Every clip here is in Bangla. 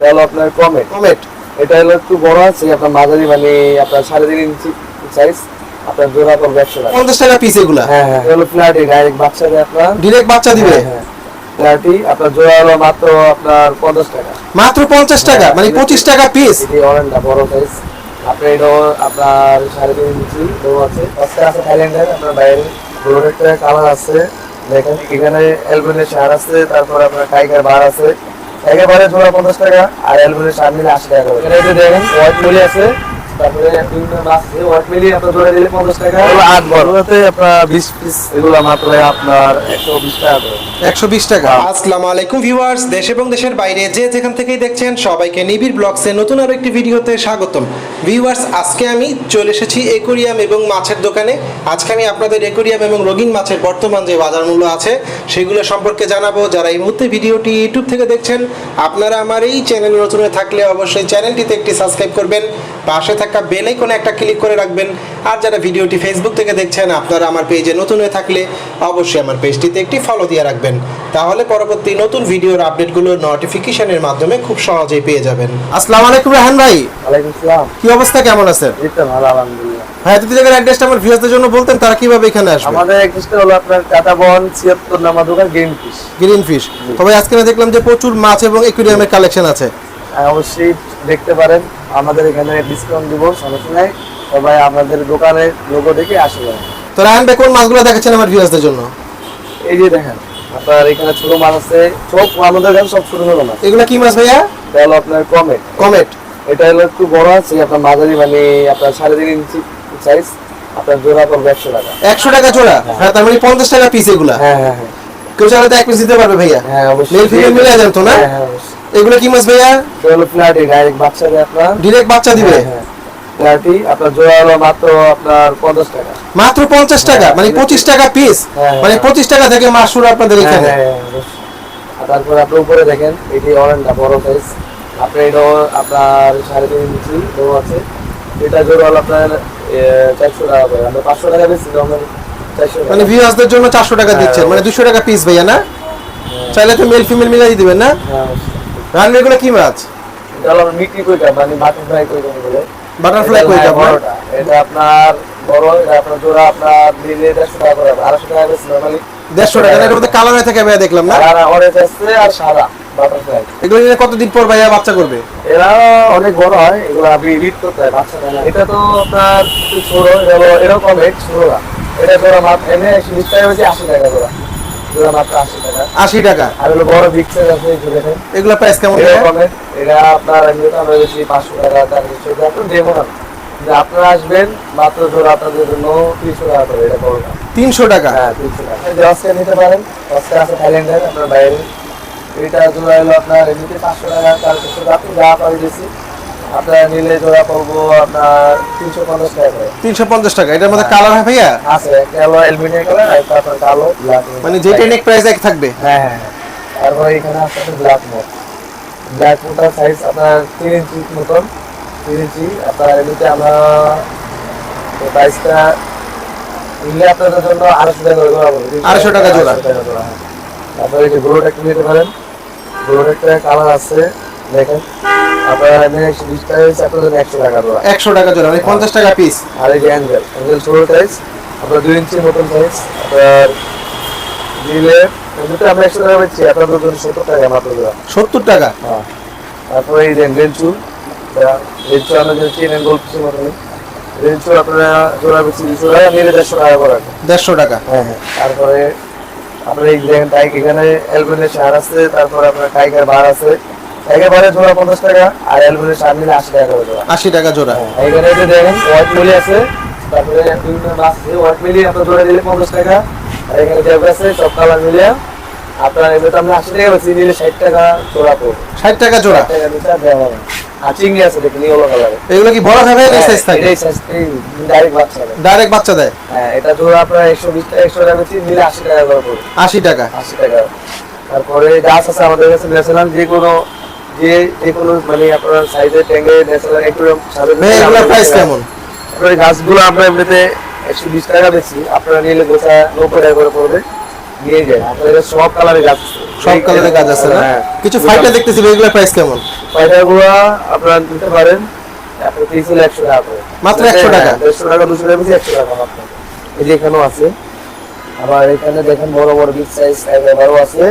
এটা হলো আপনার কমেট কমেট এটা হলো একটু বড় আছে আপনার মাঝারি মানে আপনার সাড়ে তিন ইঞ্চি সাইজ আপনার জোড়া পড়বে একশো টাকা। পঞ্চাশ টাকা পিস এগুলা? হ্যাঁ হ্যাঁ এটা ফ্ল্যাটে ডাইরেক্ট বাচ্চা দেয় আপনার ডিরেক্ট বাচ্চা দিবে? হ্যাঁ ফ্ল্যাটই আপনার জোড়া হলো মাত্র আপনার পঞ্চাশ টাকা। মাত্র পঞ্চাশ টাকা? মানে পঁচিশ টাকা পিস এটি অরেঞ্জটা বড় সাইজ আপনার এটাও আপনার সাড়ে তিন ইঞ্চি বড় আছে। আছে থাইল্যান্ডের আপনার বাইরে বড় একটা কালার আছে। দেখেন এখানে এলবেনের সার আছে তারপর আপনার টাইগার বার আছে। বারের জোড়া পঞ্চাশ টাকা, আর এলবেনের সার নিলে আশি টাকা করে এই দেখেন হোয়াইট মিলি আছে। তারপরে বিভিন্ন মাছ আছে হোয়াইট মিলি আপনার জোড়া দিলে পঞ্চাশ টাকা। এগুলো আট বড়তে আপনার বিশ পিস এগুলো মাত্র আপনার একশো বিশ টাকা একশো বিশ টাকা। আসসালামু আলাইকুম ভিউয়ার্স দেশ এবং দেশের বাইরে যে যেখান থেকেই দেখছেন সবাইকে নিবিড় ব্লগসে নতুন আরও একটি ভিডিওতে স্বাগতম। ভিউয়ার্স আজকে আমি চলে এসেছি একুরিয়াম এবং মাছের দোকানে। আজকে আমি আপনাদের একুরিয়াম এবং রঙিন মাছের বর্তমান যে বাজার মূল্য আছে সেগুলো সম্পর্কে জানাব। যারা এই মুহূর্তে ভিডিওটি ইউটিউব থেকে দেখছেন আপনারা আমার এই চ্যানেলে নতুন থাকলে অবশ্যই চ্যানেলটিতে একটি সাবস্ক্রাইব করবেন। পাশে থাকা বেল আইকনে একটা ক্লিক করে রাখবেন। আর যারা ভিডিওটি ফেসবুক থেকে দেখছেন আপনারা আমার পেজে নতুন হয়ে থাকলে অবশ্যই আমার পেজটিতে একটি ফলো দিয়ে রাখবেন। তাহলে পরবর্তী নতুন ভিডিওর আপডেটগুলো নোটিফিকেশনের মাধ্যমে খুব সহজেই পেয়ে যাবেন। আসসালামু আলাইকুম রাহান ভাই। ওয়ালাইকুম আসসালাম কি অবস্থা? কেমন আছেন? এই তো ভালো আলহামদুলিল্লাহ। হ্যাঁ যদি জায়গার অ্যাড্রেসটা আমার ভিউয়ারদের জন্য বলতেন তারা কীভাবে এখানে আসবে? আমাদের একটু হলো আপনার কাটাবন ছিয়াত্তর নামা দোকান গ্রিন ফিশ গ্রিন ফিশ তবে আজকে আমি দেখলাম যে প্রচুর মাছ এবং একুরিয়ামের কালেকশন আছে। অবশ্যই দেখতে পারেন। আমাদের এখানে ডিসকাউন্ট দিব সমস্যা নাই সবাই আমাদের দোকানে লোগো দেখে আসবে তো রাহান ভাই কোন মাছগুলো দেখাচ্ছেন আমার ভিউয়ারদের জন্য? এই যে দেখেন আপনার এখানে ছোট মাছ আছে সব আমাদের কাছে সব ছোট ছোট মাছ। এগুলো কি মাছ ভাইয়া? এটা হলো আপনার কমেট কমেট এটা হলো একটু বড় আছে আপনার মাঝারি মানে আপনার সাড়ে তিন ইঞ্চি সাইজ আপনার জোড়া পড়বে একশো টাকা। একশো টাকা জোড়া? হ্যাঁ। তার মানে পঞ্চাশ টাকা পিস এগুলো? হ্যাঁ হ্যাঁ হ্যাঁ। কেউ চাইলে তো এক পিস দিতে পারবে ভাইয়া। হ্যাঁ অবশ্যই। মিলে যান তো না? হ্যাঁ হ্যাঁ অবশ্যই। এগুলো কি মাছ ভাইয়া? এটা হলো ডাইরেক্ট বাচ্চা দেয় আপনার। ডিরেক্ট বাচ্চা দিবে? হ্যাঁ, ফ্ল্যাটই আপনার জোড়া হলো মাত্র আপনার পঞ্চাশ টাকা। মাত্র পঞ্চাশ টাকা? মানে পঁচিশ। টাকা পিস হ্যাঁ, মানে হ্যাঁ। পঁচিশ টাকা থেকে মাছ শুরু আপনাদের হ্যাঁ, এখানে? হ্যাঁ, তারপরে আপনি উপরে দেখেন এটি অরেঞ্জটা বড় সাইজ আপনি এটা আপনার সাড়ে তিন ইঞ্চি বড় আছে। এটা জোড়া হলো আপনার চারশো টাকা করে। আমরা পাঁচশো টাকা বেশি মানে ভিউয়ার্সদের জন্য চারশো টাকা হ্যাঁ, দিচ্ছেন। মানে দুশো টাকা পিস ভাইয়া না? চাইলে তো মেল ফিমেল মিলাই দিবেন না? হ্যাঁ, অবশ্যই। কি মাছ? এটা হলো মিক্রি কইটা মানে কইটা বলে। বাটারফ্লাই হ্যাঁ, বড়টা। এটা আপনার বড় এটা আপনার জোড়া টাকা করে আড়াইশো টাকা বেশি নর্মালি দেড়শো টাকা না, মধ্যে কালার হয়ে থাকে দেখলাম না? আর অরেঞ্জ আছে আর সাদা বাটার ফ্রাই। এগুলো নিয়ে কতদিন পর ভাইয়া বাচ্চা করবে? এরা অনেক বড় হয় এগুলো আপনি রিড করতে হয় বাচ্চা এটা তো আপনার একটু ছোট এটা এরকম এটা জোড়া এনে একশো বিশ টাকা হচ্ছে আশি টাকা জোড়া। জোড়া মাত্র টাকা। আশি টাকা। আর হলো বড় বিগ সাইজ আছে এই দেখেন। এগুলো প্রাইস কেমন? এরকমের এটা আপনার এমনি তো আমরা বেশি পাঁচশো টাকা চারশো টাকা আপনি দেবো না। আপনারা আসবেন মাত্র জোড়া আপনাদের জন্য তিনশো টাকা করে এটা বড়টা তিনশো টাকা? হ্যাঁ তিনশো টাকা। এই যে নিতে পারেন। অস্কার আছে থাইল্যান্ডের আপনার বাইরে। এটা জোড়া হলো আপনার এমনিতে পাঁচশো টাকা চারশো টাকা। আপনি যা আপনার নিলে জোড়া পড়ব আপনার তিনশো পঞ্চাশ টাকা তিনশো পঞ্চাশ টাকা। এটার মধ্যে কালার হয় ভাইয়া? আছে হলো অ্যালুমিনিয়াম কালার আর কালো ব্ল্যাক মানে যেটা নেক প্রাইস এক থাকবে? হ্যাঁ হ্যাঁ হ্যাঁ। তারপরে এখানে আপনার ব্ল্যাক মোট। ব্ল্যাক মোটার সাইজ আপনার তিন ইঞ্চি মতন তিন ইঞ্চি আপনার এমনিতে আমরা প্রাইসটা নিলে আপনাদের জন্য আড়াইশো টাকা জোড়া। 250 টাকা জোড়া। 250 টাকা জোড়া। তারপরে এই যে গ্রোট একটা নিতে পারেন। গ্রোট একটা কালার আছে দেখেন। একশো টাকা জোড়া মানে পঞ্চাশ টাকা পিস আর এই যে অ্যাঞ্জেল অ্যাঞ্জেল ছোট সাইজ আপনার দুই ইঞ্চি মতন সাইজ আপনার দিলে এমনিতে আমরা একশো টাকা বেচছি আপনাদের জন্য সত্তর টাকা মাত্র জোড়া। সত্তর টাকা? হ্যাঁ। তারপরে এই যে রেঞ্চু রেঞ্চু আমরা যে চেনেন গোল পিসের মতন। রেঞ্চু আপনারা জোড়া বেশি দুশো টাকা নিলে দেড়শো টাকা করে দেড়শো টাকা। হ্যাঁ হ্যাঁ। তারপরে আপনার এই দেখেন টাইক এখানে অ্যালবেনের সার আছে তারপরে আপনার টাইগার বার আছে। বারের জোড়া পঞ্চাশ টাকা আর অ্যালবেনের সার নিলে আশি টাকা করে জোড়া। আশি টাকা জোড়া। হ্যাঁ, এখানে এই দেখেন হোয়াইট মিলি আছে তারপরে বিভিন্ন মাছ আছে হোয়াইট মিলি আপনার জোড়া দিলে পঞ্চাশ টাকা আর এখানে জ্যাব আছে সব কালার মিলে আপনার এমনিতে আমরা আশি টাকা বেশি নিলে ষাট টাকা জোড়া পড়বে। ষাট টাকা জোড়া। টাকা নিচে আর দেওয়া হবে। আর চিংড়ি আছে দেখুন ইয়েলো কালারে এগুলো কি বড় খাবে হ্যাঁ, সাইজ থাকে এই direct বাচ্চা হবে। ডাইরেক্ট বাচ্চা দেয়? হ্যাঁ, এটা জোড়া আপনার একশো বিশ টাকা একশো টাকা বেশি নিলে আশি টাকা করে পড়বে। আশি টাকা। আশি টাকা। তারপরে গাছ আছে আমাদের কাছে ন্যাশনাল যে কোনো যে যে কোনো মানে আপনার সাইজের ট্যাঙ্গে একটু ভাই এগুলোর প্রাইস কেমন? আপনার গাছগুলো আমরা এমনিতে একশো বিশ টাকা বেশি আপনারা নিলে গোছা নব্বই টাকা করে পড়বে। নিয়ে যায়। আমাদের সব কালারের গাছ সব কালারের গাছ আছে না? হ্যাঁ। কিছু ফাইটার দেখতেছি এগুলোর প্রাইস কেমন? ফাইটারগুলো আপনারা নিতে পারেন। আপনার পিস হলো একশো টাকা করে। মাত্র 100 টাকা? হ্যাঁ, দেড়শো টাকা দুশো টাকা বেশি একশো টাকা মাত্র। এই যে এখানেও আছে। আবার এখানে দেখেন বড় বড় বিগ সাইজ বড় আছে।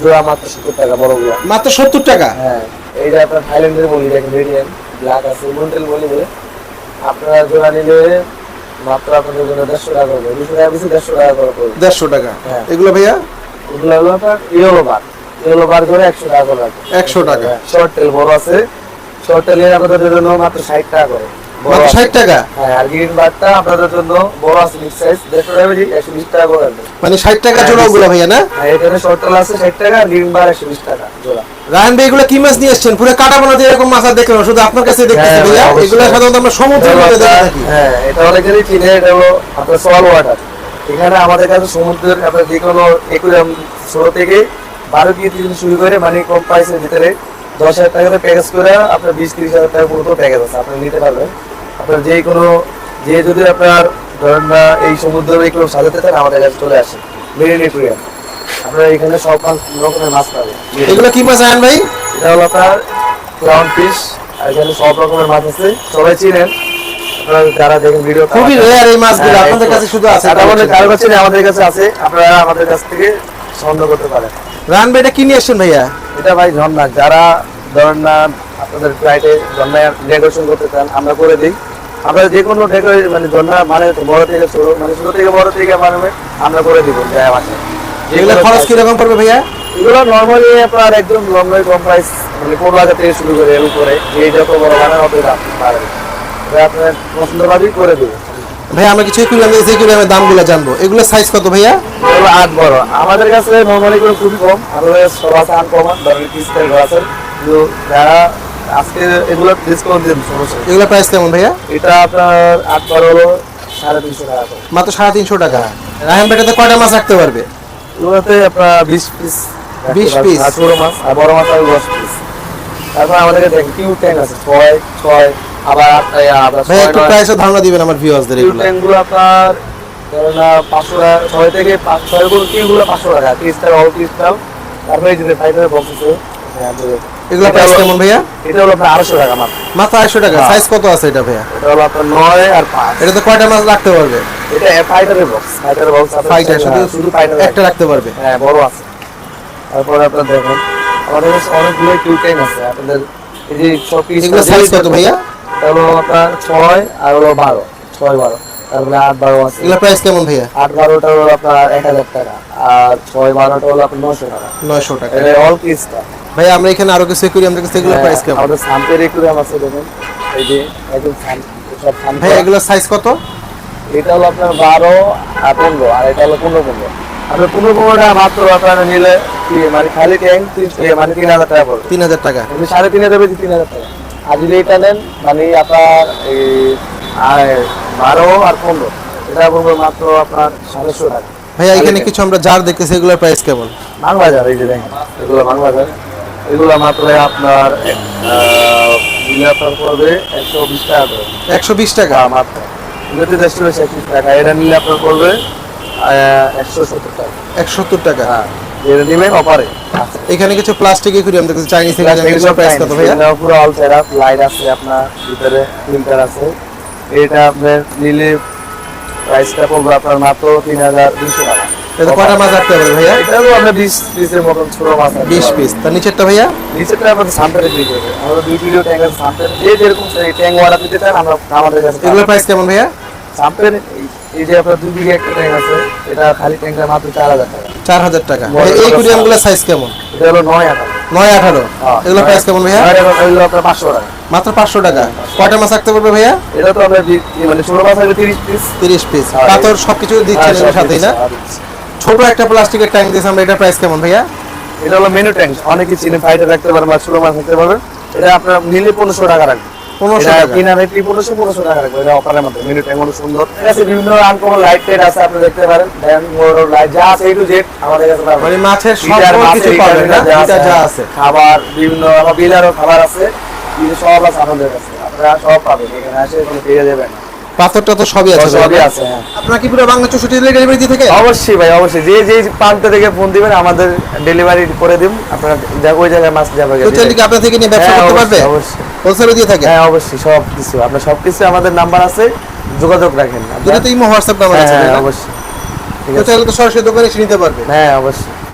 জোড়া মাত্র সত্তর টাকা বড়গুলো মাত্র সত্তর টাকা? হ্যাঁ এইটা আপনার থাইল্যান্ডের বলি দেখেন রেডিয়ান ব্ল্যাক আছে মন্টেল বলি বলে আপনারা জোড়া নিলে মাত্র আপনাদের জন্য দেড়শো টাকা করবে দুশো টাকা বেশি দেড়শো টাকা করে পড়বে। দেড়শো টাকা। হ্যাঁ। এগুলো ভাইয়া? ওগুলো হলো আপনার ইয়েলো বার ইয়েলো বার করে একশো টাকা করে 100 টাকা। শর্ট টেল বড় আছে। শর্ট টেলের আপনাদের জন্য মাত্র ষাট টাকা করে। মাত্র আছে। ষাট টাকা? হ্যাঁ আর গ্রিন বারটা আপনাদের জন্য বড় আছে সাইজ দেড়শো টাকা বেশি একশো বিশ টাকা করে মানে টাকা হ্যাঁ, জোড়া ওগুলো ভাইয়া না? আর এখানে শর্ট আছে ষাট টাকা আর গ্রিন বার একশো বিশ টাকা জোড়া। রায়ন ভাই এগুলো কি মাছ নিয়ে এসছেন পুরো কাটা বানাতে এরকম মাছ আর দেখলাম শুধু আপনার কাছে দেখতেছি হ্যাঁ, ভাইয়া। এগুলো সাধারণত আমরা সমুদ্রের মধ্যে দেখে থাকি। হ্যাঁ এটা অনেকেরই চিনে এটা হলো আপনার সল ওয়াটার এখানে আমাদের কাছে সমুদ্রের আপনার যে কোনো একুরিয়াম ছোট থেকে বারো কেজি থেকে শুরু করে মানে কম প্রাইসের ভিতরে দশ হাজার টাকা প্যাকেজ করে আপনার বিশ তিরিশ হাজার টাকা পুরো প্যাকেজ আছে আপনি নিতে পারবেন। আপনার যে কোনো যে যদি আপনার ধরেন না এই সমুদ্র এগুলো সাজাতে চান আমাদের কাছে চলে আসে। মেরিন একুরিয়াম আপনার এখানে সব রকমের মাছ পাবেন। এগুলো কি মাছ রায়ন ভাই? এটা হলো আপনার ক্রাউন ফিশ আর এখানে সব রকমের মাছ আছে। সবাই চিনেন। আপনারা যারা দেখেন ভিডিও খুবই রেয়ার এই মাছগুলো হ্যাঁ, আপনাদের কাছে শুধু আছে। আমাদের কারও কাছে নেই, আমাদের কাছে আছে আপনারা আমাদের কাছ থেকে সংগ্রহ করতে পারেন। ভাই এটা কি নিয়ে এসছেন ভাইয়া? এটা ভাই ঝর্ণা যারা ধরেন না আপনাদের ফ্লাইটে ঝর্ণা ডেকোরেশন করতে চান আমরা করে দিই। আমরা যে কোনো ডেকোরেশন মানে ঝর্ণা মানে বড় থেকে ছোট মানে ছোট থেকে বড় থেকে বানাবে আমরা করে দিব যায় আমাকে এগুলো খরচ কীরকম পড়বে ভাইয়া? এগুলো নর্মালি আপনার একদম নর্মালি কম প্রাইস মানে পনেরো হাজার থেকে শুরু করে এর উপরে এই যত বড় বানান দাম পারবে আপনার পছন্দভাবেই করে দেবো ভাই আমরা কিছু একুরিয়াম দেখেছি একুরিয়ামের দামগুলো জানব। এগুলো সাইজ কত ভাইয়া? এগুলো আট বড়। আমাদের কাছে নর্মালি করে খুবই কম আমাদের সব আছে আট কমান ধরেন পিসের ঘর আছে। কিন্তু যারা আজকে এগুলো ডিসকাউন্ট সমস্যা এগুলো প্রাইস কেমন ভাইয়া? এটা আপনার আট বড় হলো সাড়ে তিনশো টাকা মাত্র সাড়ে তিনশো টাকা। রায়ন ভাইটাতে কয়টা মাছ রাখতে পারবে? এগুলোতে আপনার বিশ পিস 20 piece? আর ছোট মাছ আর বড় মাছ আর দশ পিস তারপর আমাদের কাছে কিউ ট্যাঙ্ক আছে ছয় ছয় আবার ভাই একটু ধারণা দিবেন আমার ভিউয়ার্সদের কিউ এগুলো। ট্যাঙ্কগুলো আপনার পাঁচশো টাকা ছয় থেকে পাঁচ ছয়গুলো কিউগুলো পাঁচশো টাকা অল ক্রিস্টাল তারপরে বক্স আছে হ্যাঁ, এগুলো প্রাইস কেমন ভাইয়া? এটা হলো আপনার আড়াইশো টাকা মাত্র। মাত্র আড়াইশো টাকা। হ্যাঁ। সাইজ কত আছে এটা ভাইয়া? এটা হলো আপনার নয় আর পাঁচ। এটাতে কয়টা মাছ রাখতে পারবে? এটা ফাইটারের বক্স ফাইটারের বক্স ফাইটার শুধু শুধু ফাইটার একটা রাখতে পারবে? হ্যাঁ বড় আছে। তারপরে আপনার দেখেন আমাদের অনেকগুলো কিউ ট্যাঙ্ক আছে। আপনাদের এই যে সব পিস এগুলো size কত ভাইয়া? এটা হলো আপনার ছয় আর হলো বারো। ছয় বারো। তারপরে আট বারো আছে। এগুলো প্রাইস কেমন ভাইয়া? আট বারোটা হলো আপনার এক হাজার টাকা। আর ছয় বারোটা হলো আপনার নশো টাকা। নয়শো টাকা। এটা অল পিসটা ভাইয়া আমরা এখানে আরও কিছু একুরিয়াম দেখেছি এগুলো প্রাইস কেমন? আমাদের সাম্পের একুরিয়াম আছে দেখুন। এই যে একদম সাম- সব সাম ভাইয়া এগুলো সাইজ কত? এটা হলো আপনার বারো আর পনেরো আর এটা হলো পনেরো পনেরো। আপনার পনেরো পনেরোটা মাত্র আপনারা নিলে কি মানে খালি ট্যাঙ্ক মানে তিন হাজার টাকা পড়বে। তিন হাজার টাকা। আপনি সাড়ে তিন হাজার বেশি তিন হাজার টাকা। আর যদি এটা নেন মানে আপনার এই আর বারো আর পনেরো এটা পড়বে মাত্র আপনার সাড়েশো টাকা ভাইয়া এখানে কিছু আমরা জার দেখতেছি এগুলোর প্রাইস কেমন? বাংলাবাজার এই যে দেখেন এগুলো বাংলাবাজার এগুলো মাত্র আপনার পড়বে একশো বিশ টাকা করে। একশো বিশ টাকা? টাকা মাত্র। এগুলোতে একত্রিশ টাকা। এটা নিলে আপনার পড়বে একশো সত্তর টাকা। একশো সত্তর টাকা? হ্যাঁ এটা নেবেন অপারে। এখানে কিছু প্লাস্টিক চাইনিজ একুরিয়াম প্রাইস কত ভাইয়া? এগুলো পুরো অল সেটআপ লাইট আছে আপনার ভিতরে ফিল্টার আছে। এটা আপনার নিলে প্রাইসটা পড়বে আপনার মাত্র তিন হাজার দুশো টাকা। এটা কয়টা মাছ রাখতে ভাইয়া? এটাও আমরা বিশ পিসের মতন ছোট মাছ রাখতে বিশ পারব। পিস। তার নিচেরটা ভাইয়া? নিচেরটা আমাদের সামটারে দিয়ে দেবে আমরা দুই কিলো ট্যাঙ্ক আছে যে যেরকম সেই ট্যাঙ্ক ওয়ারা দিতে চান আমরা আমাদের কাছে এগুলোর প্রাইস কেমন ভাইয়া? সামটারে এই যে আপনার দুই বিঘে একটা ট্যাঙ্ক আছে এটা খালি ট্যাঙ্কটা মাত্র টাকা। এই সাইজ কেমন? এটা হলো নয় আটা নয় আঠারো। এগুলোর প্রাইস কেমন ভাইয়া? পাঁচশো টাকা। মাত্র পাঁচশো টাকা। কয়টা মাছ রাখতে পারবে ভাইয়া? এটা তো আমরা মানে ছোট মাছ আছে তিরিশ পিস তিরিশ পিস হ্যাঁ, পাথর সবকিছু দিচ্ছেন এর সাথেই না? ছোট একটা প্লাস্টিকের ট্যাঙ্ক দিয়েছে আমরা এটার প্রাইস কেমন ভাইয়া? এটা হলো মেনু ট্যাঙ্ক অনেকে চিনে ফাইটার রাখতে পারেন বা ছোট মাছ রাখতে পারবেন এটা আপনার নিলে পনেরোশো টাকা রাখবে। পনেরোশো টাকা। পনেরোশো পনেরোশো টাকা রাখবে। এটা অফারের মধ্যে। মেনু ট্যাঙ্ক অনেক সুন্দর। আছে বিভিন্ন আনকমন লাইট টাইট আছে আপনি দেখতে পারেন। লাইট যা আছে টু জেড আমাদের কাছে। মানে মাছের সব কিছু পাবেন না? এটা যা আছে। খাবার বিভিন্ন বিলারও খাবার আছে। সব আছে আমাদের কাছে। আপনারা সব পাবেন। এখানে আসে কোনো পেয়ে যাবেন না। পাথর টাথর সবই আছে সবই আছে হ্যাঁ। আপনারা কি পুরো বাংলা চৌষট্টি জেলায় ডেলিভারি দিয়ে থাকে? অবশ্যই ভাই অবশ্যই। যে যে প্রান্ত থেকে ফোন দিবেন আমাদের ডেলিভারি করে দিন আপনারা ওই জায়গায় মাছ যাবে কেউ চাইলে কি আপনার থেকে নিয়ে ব্যবসা হ্যাঁ, করতে পারবে? অবশ্যই, অবশ্যই। দিয়ে থাকে? হ্যাঁ অবশ্যই সব কিছু। আপনার সব কিছু আমাদের নাম্বার আছে যোগাযোগ রাখেন। আপনারা। তো ইমো হোয়াটসঅ্যাপ নাম্বার আছে হ্যাঁ, অবশ্যই। ঠিক আছে। চাইলে তো সরাসরি দোকানে এসে নিতে পারবে। হ্যাঁ অবশ্যই।